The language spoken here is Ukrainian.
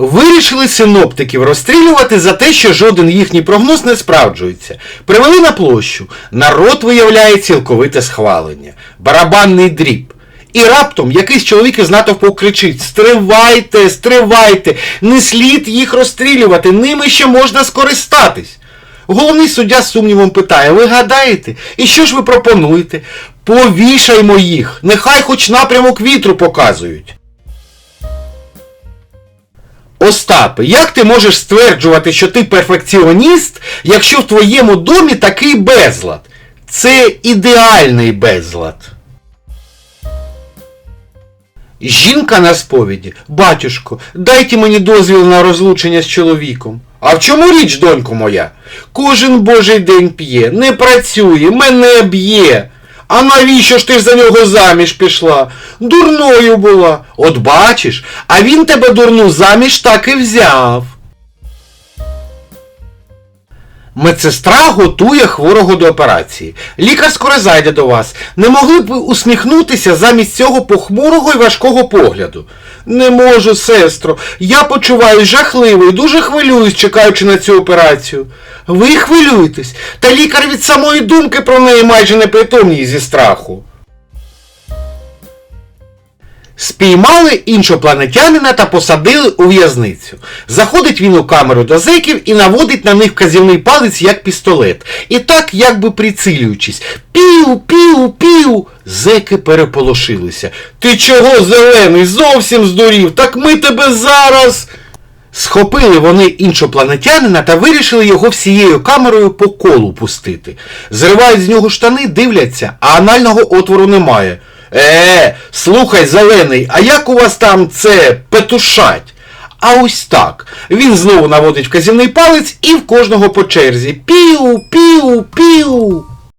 Вирішили синоптиків розстрілювати за те, що жоден їхній прогноз не справджується. Привели на площу. Народ виявляє цілковите схвалення. Барабанний дріб. І раптом якийсь чоловік із натовпу кричить: Стривайте, стривайте! Не слід їх розстрілювати, ними ще можна скористатись. Головний суддя з сумнівом питає: ви гадаєте? І що ж ви пропонуєте? Повішаймо їх, нехай хоч напрямок вітру показують. Остапе, як ти можеш стверджувати, що ти перфекціоніст, якщо в твоєму домі такий безлад? Це ідеальний безлад. Жінка на сповіді. Батюшко, дайте мені дозвіл на розлучення з чоловіком. А в чому річ, донько моя? Кожен божий день п'є, не працює, мене б'є. А навіщо ж ти ж за нього заміж пішла? Дурною була. От бачиш, а він тебе дурну заміж так і взяв. Медсестра готує хворого до операції. Лікар скоро зайде до вас. Не могли б ви усміхнутися замість цього похмурого і важкого погляду? Не можу, сестро. Я почуваюсь жахливо і дуже хвилююсь, чекаючи на цю операцію. Ви хвилюєтесь, та лікар від самої думки про неї майже непритомній зі страху. Спіймали іншопланетянина та посадили у в'язницю. Заходить він у камеру до зеків і наводить на них вказівний палець як пістолет. І так, якби прицілюючись. Пів, пів, пів. Зеки переполошилися. Ти чого, зелений, зовсім здурів? Так ми тебе зараз. Схопили вони іншопланетянина та вирішили його всією камерою по колу пустити. Зривають з нього штани, дивляться, а анального отвору немає. Е, слухай, зелений, а як у вас там це петушать? А ось так. Він знову наводить вказівний палець і в кожного по черзі. Піу, піу, піу.